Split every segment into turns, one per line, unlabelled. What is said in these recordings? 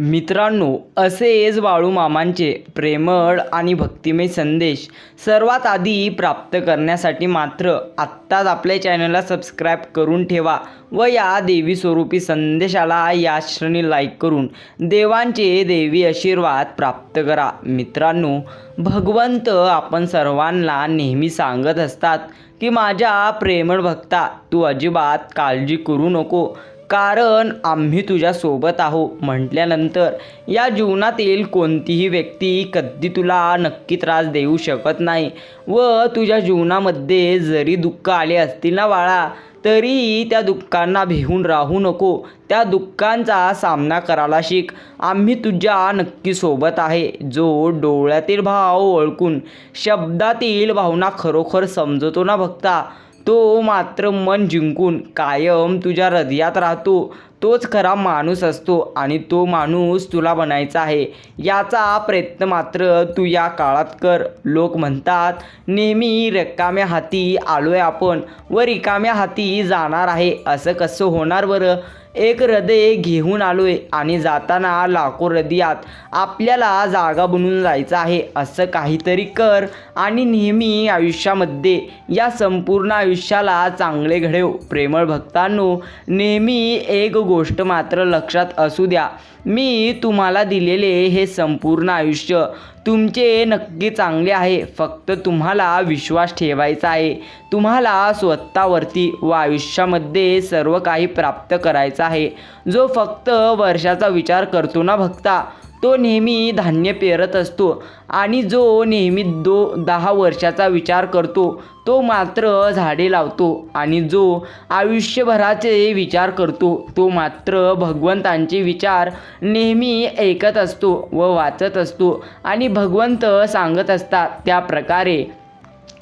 मित्रांनो असेच बाळूमामांचे प्रेमळ आणि भक्तिमय संदेश सर्वात आधी प्राप्त करण्यासाठी मात्र आत्ताच आपल्या चॅनलला सबस्क्राईब करून ठेवा व या देवी स्वरूपी संदेशाला या श्रेणी लाईक करून देवांचे देवी आशीर्वाद प्राप्त करा. मित्रांनो भगवंत आपण सर्वांना नेहमी सांगत असतात की माझ्या प्रेमळ भक्ता तू अजिबात काळजी करू नको. कारण आम्ही तुझ्यासोबत आहो म्हटल्यानंतर या जीवनातील कोणतीही व्यक्ती कधी तुला नक्की त्रास देऊ शकत नाही. व तुझ्या जीवनामध्ये जरी दुःख आले असतील ना बाळा तरीही त्या दुःखांना भिवून राहू नको. त्या दुःखांचा सामना करायला शिक. आम्ही तुझ्या नक्की सोबत आहे. जो डोळ्यातील भाव ओळखून शब्दातील भावना खरोखर समजतो ना भक्ता. तो मात्र मन जिंकून कायम तुझ्या हृदयात राहतो. तोच खरा माणूस असतो आणि तो माणूस तुला बनायचा आहे. याचा प्रयत्न मात्र तू या काळात कर. लोक म्हणतात नेहमी रिकाम्या हाती आलो आहे आपण. व रिकाम्या हाती जाणार आहे. असं कसं होणार बरं? एक हृदय घेऊन आलोय आणि जाताना लाखो हृदयात आपल्याला जागा बनून जायचं आहे. असं काहीतरी कर आणि नेहमी आयुष्यामध्ये या संपूर्ण आयुष्याला चांगले घडव. प्रेमळ भक्तांनो नेहमी एक गोष्ट मात्र लक्षात असू द्या. मी तुम्हाला दिलेले हे संपूर्ण आयुष्य तुमचे नक्की चांगले आहे. फक्त तुम्हाला विश्वास ठेवायचा आहे. तुम्हाला स्वतःवरती व आयुष्यामध्ये सर्व काही प्राप्त करायचं आहे. जो फक्त वर्षाचा विचार करतो ना भक्ता तो नेहमी धान्य पेरत असतो आणि जो नेहमी दो दहा वर्षाचा विचार करतो तो मात्र झाडे लावतो आणि जो आयुष्यभराचे विचार करतो तो मात्र भगवंतांचे विचार नेहमी ऐकत असतो व वाचत असतो आणि भगवंत सांगत असतात त्या प्रकारे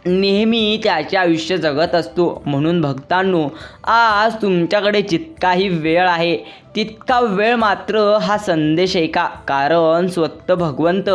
नेहमी त्याचे आयुष्य जगत असतो. म्हणून भक्तांनो आज तुमच्याकडे जितकाही वेळ आहे तितका वेळ मात्र हा संदेश ऐका कारण स्वतः भगवंत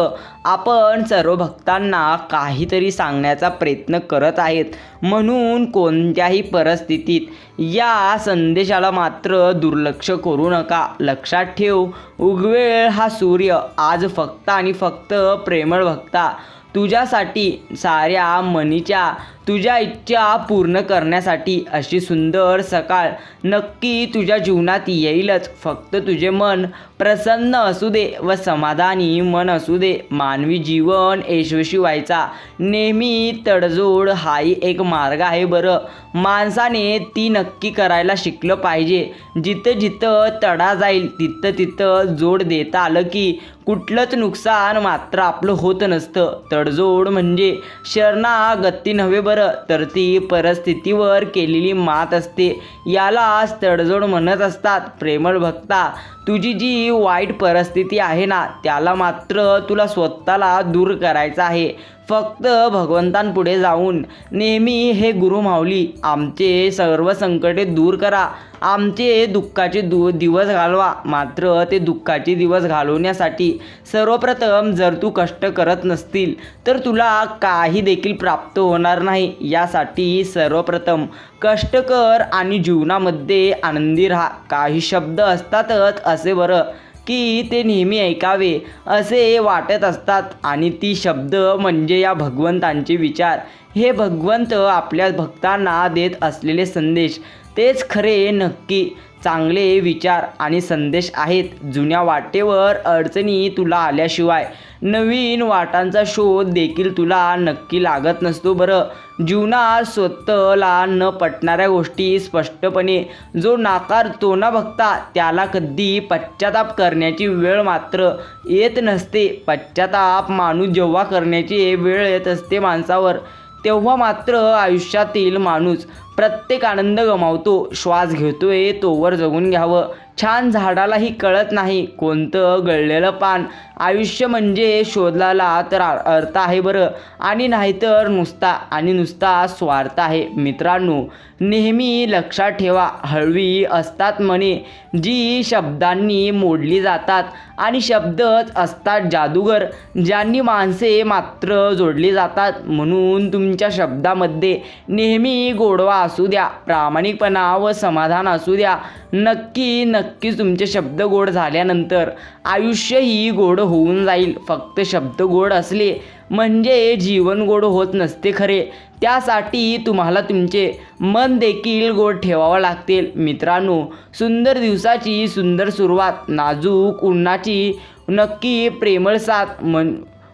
आपण सर्व भक्तांना काहीतरी सांगण्याचा प्रयत्न करत आहेत. म्हणून कोणत्याही परिस्थितीत या संदेशाला मात्र दुर्लक्ष करू नका. लक्षात ठेव उगवेळ हा सूर्य. आज फक्त आणि फक्त प्रेमळ भक्ता. तुझ्यासाठी साऱ्या मनीच्या तुझ्या इच्छा पूर्ण करण्यासाठी अशी सुंदर सकाळ नक्की तुझ्या जीवनात येईलच. फक्त तुझे मन प्रसन्न असू दे व समाधानी मन असू दे. मानवी जीवन यशस्वी व्हायचा नेहमी तडजोड हाही एक मार्ग आहे बरं. माणसाने ती नक्की करायला शिकलं पाहिजे. जिथं जिथं तडा जाईल तिथं तिथं जोड देता आलं की कुठलंच नुकसान मात्र आपलं होत नसतं. तडजोड म्हणजे शरणागती नव्हे बरं तर ती परिस्थितीवर केलेली मात असते. यालाच तडजोड म्हणत असतात प्रेमळ भक्ता. तुझी जी वाईट परिस्थिती आहे ना त्याला मात्र तुला स्वतःला दूर करायचं आहे. फक्त भगवंतांपुढे जाऊन. नेहमी हे गुरु माऊली आमचे सर्व संकटे दूर करा. आमचे दुःखाचे दु दिवस घालवा. मात्र ते दुःखाचे दिवस घालवण्यासाठी सर्वप्रथम जर तू कष्ट करत नसतील तर तुला काही देखील प्राप्त होणार नाही. यासाठी सर्वप्रथम कष्ट कर आणि जीवनामध्ये आनंदी राहा. काही शब्द असतातच असे बरं. की ते नेहमी ऐकावे असे वाटत असतात. आणि ती शब्द म्हणजे या भगवंतांचे विचार. हे भगवंत आपल्या भक्तांना देत असलेले संदेश. तेच खरे नक्की. चांगले विचार आणि संदेश आहेत. जुन्या वाटेवर अडचणी तुला आल्याशिवाय नवीन वाटांचा शोध देखील तुला नक्की लागत नसतो बरं. जीवनात स्वतःला न पटणाऱ्या गोष्टी स्पष्टपणे जो नाकारतो ना बघता त्याला कधी पश्चाताप करण्याची वेळ मात्र येत नसते. पश्चाताप माणूस जेव्हा करण्याची वेळ येत असते माणसावर तेव्हा मात्र आयुष्यातील माणूस प्रत्येक आनंद गमावतो श्वास घेतोय तोवर जगून घ्यावं. छान झाडालाही कळत नाही कोणतं गळलेलं पान. आयुष्य म्हणजे शोधलाला तर अर्थ आहे बरं. आणि नाहीतर नुसता आणि नुसता स्वार्थ आहे. मित्रांनो नेहमी लक्षात ठेवा हळवी असतात म्हणे जी शब्दांनी मोडली जातात. आणि शब्दच असतात जादूगर ज्यांनी माणसे मात्र जोडली जातात. म्हणून तुमच्या शब्दामध्ये नेहमी गोडवा असू द्या प्रामाणिकपणा व समाधान असू द्या. नक्की नक्कीच तुमचे शब्द गोड झाल्यानंतर आयुष्यही गोड होऊन जाईल. फक्त शब्द गोड असले म्हणजे जीवन गोड होत नसते खरे. त्यासाठी तुम्हाला तुमचे मन देखील गोड ठेवावं लागतील. मित्रांनो सुंदर दिवसाची सुंदर सुरुवात नाजूक उन्हाची नक्की प्रेमळ साथ मन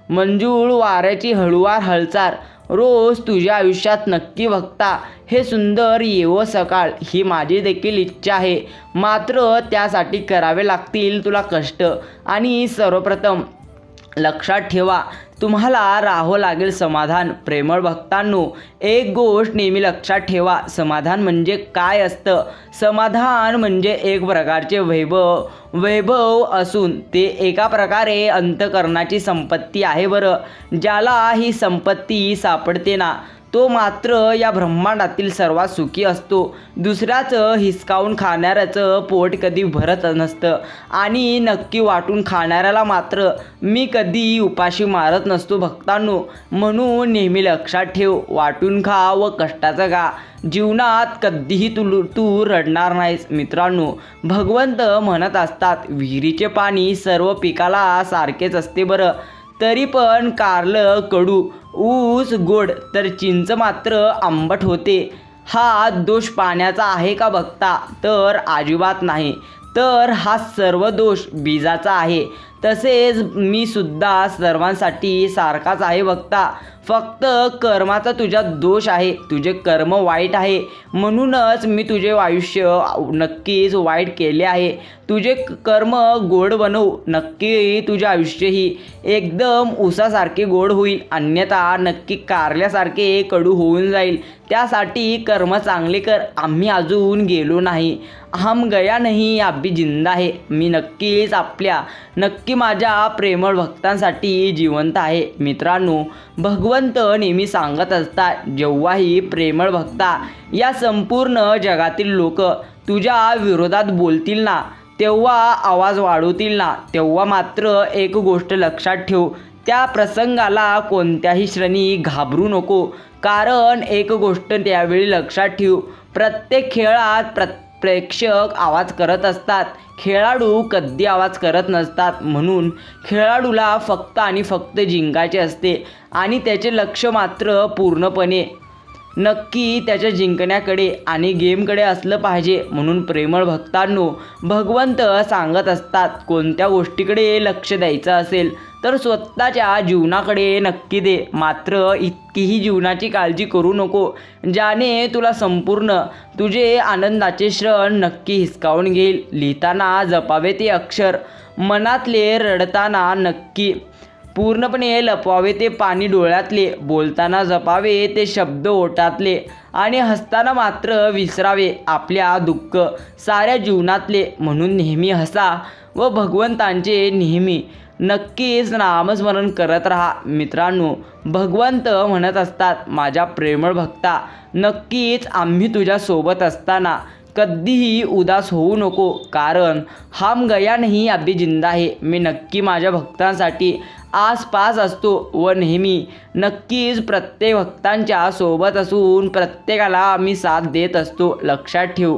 मंजूळ वाऱ्याची हळुवार हलचाल. रोज तुझ्या आयुष्यात नक्की बघता हे सुंदर येवो सकाळ ही माझी देखील इच्छा आहे. मात्र त्यासाठी करावे लागतील तुला कष्ट. आणि सर्वप्रथम लक्षात ठेवा तुम्हाला राहो लागेल समाधान. प्रेमळ भक्तांनो एक गोष्ट नेहमी लक्षात ठेवा. समाधान म्हणजे काय असतं? समाधान म्हणजे एक प्रकारचे वैभव वैभव असून ते एका प्रकारे अंतकरणाची संपत्ती आहे बरं. ज्याला ही संपत्ती सापडते ना तो मात्र या ब्रह्मांडातील सर्वात सुखी असतो. दुसऱ्याचं हिसकावून खाणाऱ्याचं पोट कधी भरत नसतं. आणि नक्की वाटून खाणाऱ्याला मात्र मी कधी उपाशी मारत नसतो भक्तांनो. म्हणून नेहमी लक्षात ठेव वाटून खा व कष्टाचं खा. जीवनात कधीही तू तू रडणार नाहीस. मित्रांनो भगवंत म्हणत असतात विहिरीचे पाणी सर्व पिकाला सारखेच असते बरं. तरी पण कारलं कडू. ऊस गोड. तर चिंच मात्र आंबट होते. हा दोष पाण्याचा आहे का बघता? तर अजिबात नाही. तर हा सर्व दोष बीजाचा आहे. तसेच मी सुद्धा सर्वांसाठी सारखाच आहे बघता. फक्त कर्माचा तुझ्या दोष आहे तुझे कर्म वाईट आहे. म्हणूनच मी तुझे आयुष्य नक्कीच वाईट केले आहे. तुझे कर्म गोड बनवू नक्की तुझे आयुष्यही एकदम उसासारखे गोड होईल. अन्यथा नक्की कारल्यासारखे कडू होऊन जाईल. त्यासाठी कर्म चांगले कर आम्ही अजून गेलो नाही. अहम गया नाही आबी जिंदा आहे मी नक्कीच आपल्या नक्की माझ्या प्रेमळ भक्तांसाठी जिवंत आहे. मित्रांनो भगवत नेहमी सांगत असता जेव्हाही प्रेमळ भक्ता या संपूर्ण जगातील लोक तुझ्या विरोधात बोलतील ना तेव्हा आवाज वाढवतील ना तेव्हा मात्र एक गोष्ट लक्षात ठेव त्या प्रसंगाला कोणत्याही श्रेणी घाबरू नको. कारण एक गोष्ट त्यावेळी लक्षात ठेव प्रत्येक खेळात प्रत्येक प्रेक्षक आवाज करत असतात. खेळाडू कधी आवाज करत नसतात म्हणून खेळाडूला फक्त आणि फक्त जिंकायचे असते आणि त्याचे लक्ष मात्र पूर्णपणे नक्की त्याच्या जिंकण्याकडे आणि गेमकडे असलं पाहिजे म्हणून प्रेमळ भक्तांनो भगवंत सांगत असतात कोणत्या गोष्टीकडे लक्ष द्यायचं असेल तर स्वतःच्या जीवनाकडे नक्की दे. मात्र इतकीही जीवनाची काळजी करू नको ज्याने तुला संपूर्ण तुझे आनंदाचे क्षण नक्की हिसकावून घेईल. लिहिताना जपावे ते अक्षर मनातले रडताना नक्की. पूर्णपणे लपवावे ते पाणी डोळ्यातले बोलताना जपावे ते शब्द ओटातले आणि हसताना मात्र विसरावे आपल्या दुःख साऱ्या जीवनातले. म्हणून नेहमी हसा व भगवंतांचे नेहमी नक्कीच नामस्मरण करत राहा. मित्रांनो भगवंत म्हणत असतात माझ्या प्रेमळ भक्ता नक्कीच आम्ही तुझ्यासोबत असताना कधीही उदास होऊ नको कारण हम गया नाही जिंदा आहे मी नक्की माझ्या भक्तांसाठी आसपास असतो व नेहमी नक्कीच प्रत्येक भक्तांच्या सोबत असून प्रत्येकाला मी साथ देत असतो. लक्षात ठेव.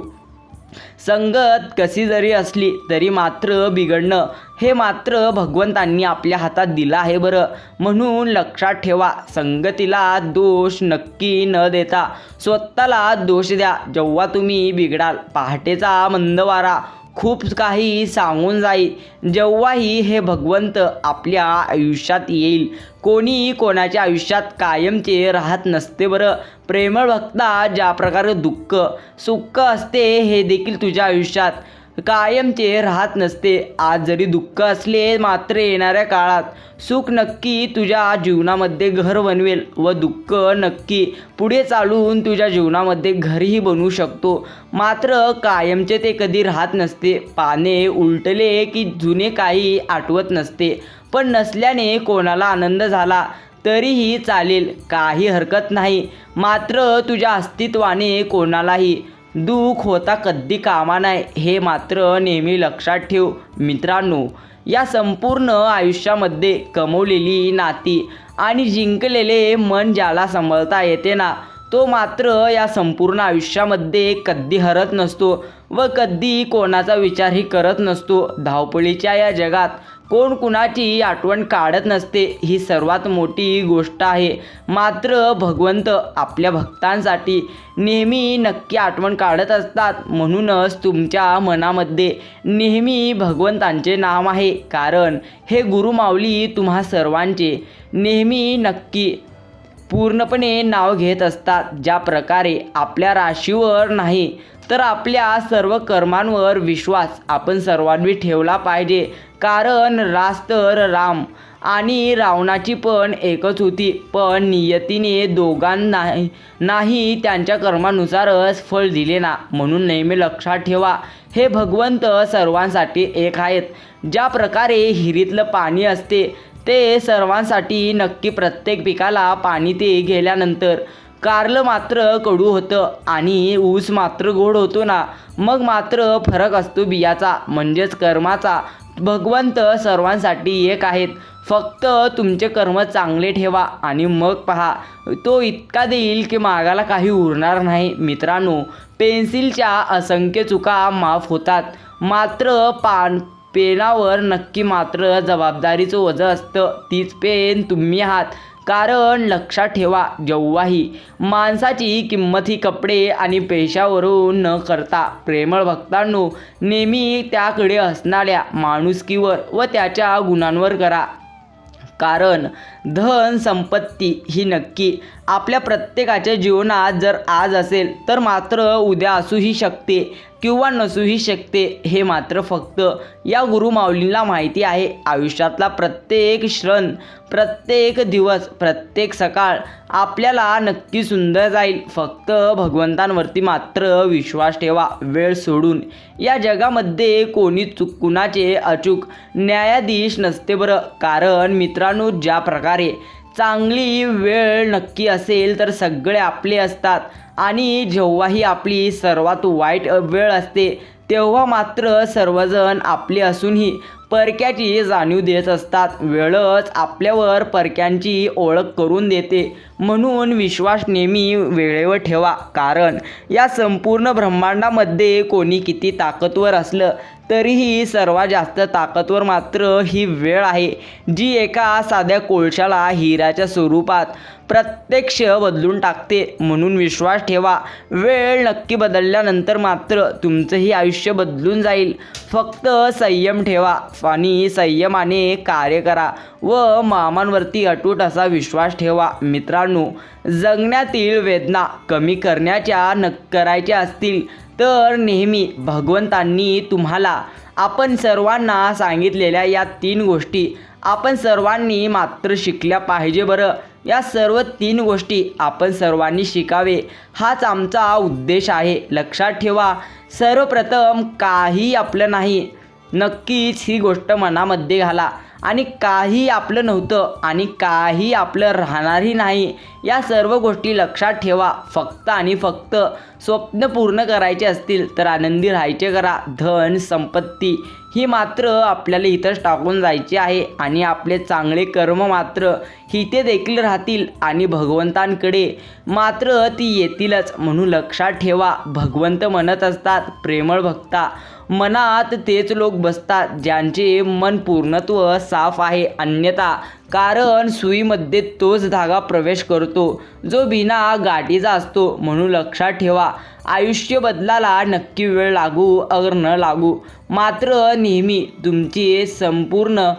संगत कशी जरी असली तरी मात्र बिघडणं. हे मात्र भगवंतांनी आपल्या हातात दिलं आहे बरं. म्हणून लक्षात ठेवा संगतीला दोष नक्की न देता. स्वतःला दोष द्या. जेव्हा तुम्ही बिघडाल पहाटेचा मंद वारा खूप काही सांगून जाईल. जेव्हाही हे भगवंत आपल्या आयुष्यात येईल. कोणी कोणाच्या आयुष्यात कायमचे राहत नसते बरं. प्रेमळ भक्ता ज्या प्रकारे दुःख सुख असते हे देखील तुझ्या आयुष्यात. कायमचे राहत नसते. आज जरी दुःख असले मात्र येणाऱ्या काळात सुख नक्की तुझ्या जीवनामध्ये घर बनवेल व दुःख नक्की पुढे चालून तुझ्या जीवनामध्ये घरही बनवू शकतो. मात्र कायमचे ते कधी राहत नसते. पाने उलटले की जुने काही आठवत नसते. पण नसल्याने कोणाला आनंद झाला तरीही चालेल. काही हरकत नाही. मात्र तुझ्या अस्तित्वाने कोणालाही दुःख होता कधी कामा नाही हे मात्र नेहमी लक्षात ठेव मित्रांनो. या संपूर्ण आयुष्यामध्ये कमवलेली नाती आणि जिंकलेले मन ज्याला सांभाळता येते ना तो मात्र या संपूर्ण आयुष्यामध्ये कधी हरत नसतो व कधी कोणाचा विचारही करत नसतो. धावपळीच्या या जगात कोण कुणाची आठवण काढत नसते ही सर्वात मोठी गोष्ट आहे. मात्र भगवंत आपल्या भक्तांसाठी नेहमी नक्की आठवण काढत असतात. म्हणूनच तुमच्या मनामध्ये नेहमी भगवंतांचे नाव आहे. कारण हे गुरुमाऊली तुम्हा सर्वांचे नेहमी नक्की पूर्णपणे नाव घेत असतात. ज्या प्रकारे आपल्या राशीवर नाही तर आपल्या सर्व कर्मांवर विश्वास आपण सर्वांनी ठेवला पाहिजे. कारण रास्तर राम आणि रावणाची पण एकच होती. पण नियतीने दोघांना नाही त्यांच्या कर्मानुसारच फळ दिले ना. म्हणून नेहमी लक्षात ठेवा हे भगवंत सर्वांसाठी एक आहेत. ज्या प्रकारे हिरीतलं पाणी असते ते सर्वांसाठी नक्की प्रत्येक पिकाला पाणी ते गेल्यानंतर कारलं मात्र कडू होतं आणि ऊस मात्र गोड होतो ना. मग मात्र फरक असतो बियाचा म्हणजेच कर्माचा. भगवंत सर्वांसाठी एक आहेत. फक्त तुमचे कर्म चांगले ठेवा आणि मग पहा. तो इतका देईल की मागाला काही उरणार नाही. मित्रांनो पेन्सिलच्या असंख्य चुका माफ होतात. मात्र पान पेनावर नक्की मात्र जबाबदारीचं वजं असतं. तीच पेन तुम्ही आहात. कारण लक्षात ठेवा जेव्हाही माणसाची किंमत ही कपडे आणि पेशावरून न करता. प्रेमळ भक्तांनो नेहमी त्याकडे असणाऱ्या माणुसकीवर व त्याच्या गुणांवर करा. कारण धन संपत्ती ही नक्की आपल्या प्रत्येकाच्या जीवनात जर आज असेल तर मात्र उद्या असूही शकते. किंवा नसूही शकते हे मात्र फक्त या गुरुमाऊलींना माहिती आहे. आयुष्यातला प्रत्येक क्षण प्रत्येक दिवस प्रत्येक सकाळ आपल्याला नक्की सुंदर जाईल. फक्त भगवंतांवरती मात्र विश्वास ठेवा वेळ सोडून. या जगामध्ये कोणी चुक कुणाचे अचूक न्यायाधीश नसते बरं. कारण मित्रांनो ज्या प्रकारे चांगली वेळ नक्की असेल तर सगळे आपले असतात. आणि जेव्हाही आपली सर्वात वाईट वेळ असते तेव्हा मात्र सर्वजण आपले असूनही परक्याची जाणीव देत असतात. वेळच आपल्यावर परक्यांची ओळख करून देते. म्हणून विश्वास नेहमी वेळेवर ठेवा. कारण या संपूर्ण ब्रह्मांडामध्ये कोणी किती ताकदवर असलं तरीही सर्वात जास्त ताकदवर मात्र ही वेळ आहे जी एका साध्या कोळशाला हिऱ्याच्या स्वरूपात प्रत्यक्ष बदलून टाकते. म्हणून विश्वास ठेवा. वेळ नक्की बदलल्यानंतर मात्र तुमचंही आयुष्य बदलून जाईल. फक्त संयम ठेवा. आणि संयमाने कार्य करा व मामांवरती अटूट असा विश्वास ठेवा. मित्रांनो जगण्यातील वेदना कमी करण्याच्या न करायच्या असतील तर नेहमी भगवंतांनी तुम्हाला आपण सर्वांना सांगितलेल्या या तीन गोष्टी आपण सर्वांनी मात्र शिकल्या पाहिजे बरं. या सर्व तीन गोष्टी आपण सर्वांनी शिकावे. हाच आमचा उद्देश आहे. लक्षात ठेवा सर्वप्रथम काही आपलं नाही नक्कीच ही गोष्ट मनामध्ये घाला. आणि काही आपलं नव्हतं आणि काही आपलं राहणारही नाही. या सर्व गोष्टी लक्षात ठेवा. फक्त आणि फक्त स्वप्न पूर्ण करायचे असतील तर आनंदी राहायचे करा. धन संपत्ती ही मात्र आपल्याला इथंच टाकून जायची आहे. आणि आपले चांगले कर्म मात्र हिते देखील राहतील आणि भगवंतांकडे मात्र ती येतीलच म्हणून लक्षात ठेवा. भगवंत म्हणत असतात प्रेमळ भक्ता मनात तेच लोक बसतात ज्यांचे मन पूर्णत्व साफ आहे अन्यथा कारण सुईमध्ये तोच धागा प्रवेश करतो जो बिना गाठीचा असतो म्हणून लक्षात ठेवा. आयुष्य बदलाला नक्की वेळ लागू अगर न लागू मात्र नेहमी तुमची संपूर्ण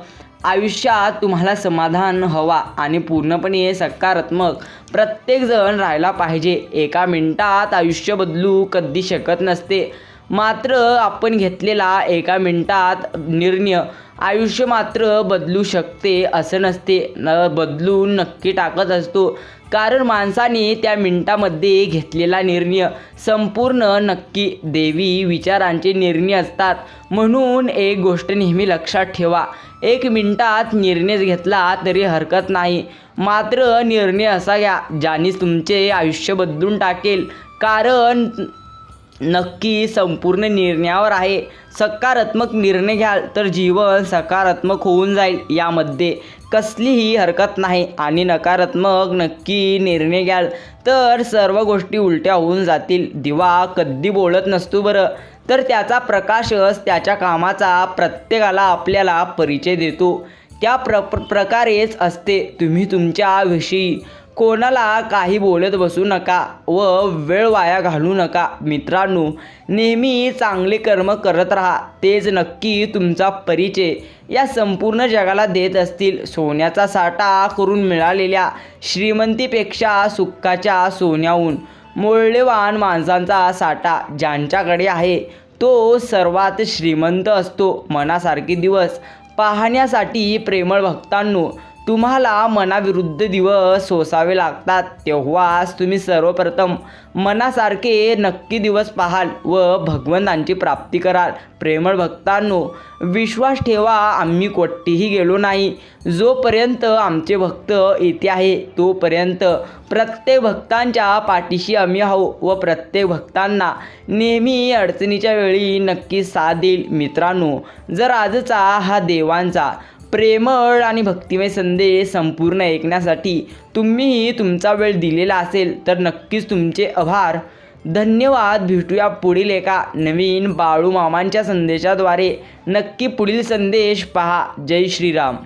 आयुष्यात तुम्हाला समाधान हवा आणि पूर्णपणे सकारात्मक प्रत्येकजण राहायला पाहिजे. एका मिनटात आयुष्य बदलू कधी शकत नसते. मात्र आपण घेतलेला एका मिनटात निर्णय आयुष्य मात्र बदलू शकते असं नसते न बदलून नक्की टाकत असतो. कारण माणसाने त्या मिनटामध्ये घेतलेला निर्णय संपूर्ण नक्की देवी विचारांचे निर्णय असतात. म्हणून एक गोष्ट नेहमी लक्षात ठेवा एक मिनटात निर्णय घेतला तरी हरकत नाही. मात्र निर्णय असा घ्या ज्याने तुमचे आयुष्य बदलून टाकेल. कारण नक्की संपूर्ण निर्णयावर आहे. सकारात्मक निर्णय घ्याल तर जीवन सकारात्मक होऊन जाईल यामध्ये कसलीही हरकत नाही आणि नकारात्मक नक्की निर्णय घ्याल तर सर्व गोष्टी उलट्या होऊन जातील. दिवा कधी बोलत नसतो बरं. तर त्याचा प्रकाशच त्याच्या कामाचा प्रत्येकाला आपल्याला परिचय देतो. त्या प्र प्रकारेच असते तुम्ही तुमच्याविषयी कोणाला काही बोलत बसू नका व वेळ वाया घालू नका. मित्रांनो नेहमी चांगले कर्म करत राहा. तेच नक्की तुमचा परिचय. या संपूर्ण जगाला देत असतील. सोन्याचा साठा करून मिळालेल्या श्रीमंतीपेक्षा सुखाच्या सोन्याहून मौल्यवान माणसांचा साठा ज्यांच्याकडे आहे तो सर्वात श्रीमंत असतो. मनासारखे दिवस पाहण्यासाठी प्रेमळ भक्तांनो तुम्हाला मनाविरुद्ध दिवस सोसावे लागतात. तेव्हाच तुम्ही सर्वप्रथम मनासारखे नक्की दिवस पाहाल व भगवंतांची प्राप्ती कराल. प्रेमळ भक्तांनो विश्वास ठेवा आम्ही कोठेही गेलो नाही. जोपर्यंत आमचे भक्त येथे आहे तोपर्यंत प्रत्येक भक्तांच्या पाठीशी आम्ही आहो व प्रत्येक भक्तांना नेहमी अडचणीच्या वेळी नक्की साथ देईल. मित्रांनो जर आजचा हा देवांचा प्रेमळ आणि भक्तिमय संदेश संपूर्ण ऐकण्यासाठी तुम्हीही तुमचा वेळ दिलेला असेल तर नक्कीच तुमचे आभार. धन्यवाद. भेटूया पुढील एका नवीन बाळू मामांच्या संदेशाद्वारे. नक्की पुढील संदेश पहा. जय श्रीराम.